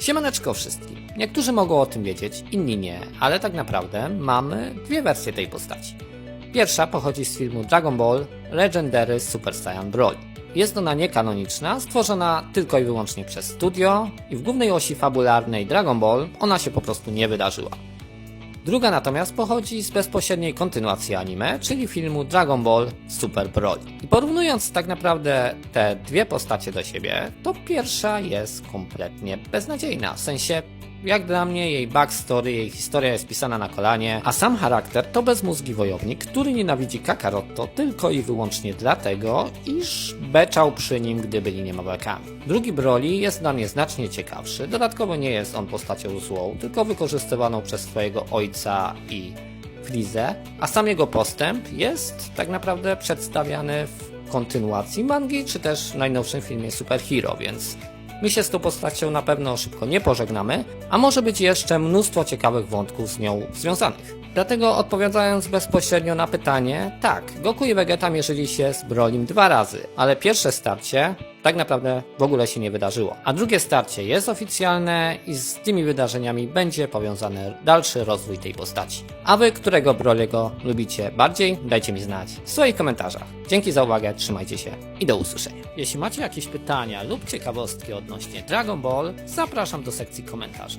Siemaneczko wszystkim. Niektórzy mogą o tym wiedzieć, inni nie, ale tak naprawdę mamy dwie wersje tej postaci. Pierwsza pochodzi z filmu Dragon Ball Legendary Super Saiyan Broly. Jest ona niekanoniczna, stworzona tylko i wyłącznie przez studio i w głównej osi fabularnej Dragon Ball ona się po prostu nie wydarzyła. Druga natomiast pochodzi z bezpośredniej kontynuacji anime, czyli filmu Dragon Ball Super Broly. I porównując tak naprawdę te dwie postacie do siebie, to pierwsza jest kompletnie beznadziejna. W sensie, jak dla mnie, jej backstory, jej historia jest pisana na kolanie, a sam charakter to bezmózgi wojownik, który nienawidzi Kakaroto tylko i wyłącznie dlatego, iż beczał przy nim, gdy byli niemowlakami. Drugi Broly jest dla mnie znacznie ciekawszy, dodatkowo nie jest on postacią złą, tylko wykorzystywaną przez swojego ojca i Frizę, a sam jego postęp jest tak naprawdę przedstawiany w kontynuacji mangi, czy też w najnowszym filmie Super Hero, więc my się z tą postacią na pewno szybko nie pożegnamy, a może być jeszcze mnóstwo ciekawych wątków z nią związanych. Dlatego odpowiadając bezpośrednio na pytanie, tak, Goku i Vegeta mierzyli się z Brolim dwa razy, ale pierwsze starcie tak naprawdę w ogóle się nie wydarzyło. A drugie starcie jest oficjalne i z tymi wydarzeniami będzie powiązany dalszy rozwój tej postaci. A wy, którego Broliego lubicie bardziej, dajcie mi znać w swoich komentarzach. Dzięki za uwagę, trzymajcie się i do usłyszenia. Jeśli macie jakieś pytania lub ciekawostki odnośnie Dragon Ball, zapraszam do sekcji komentarzy.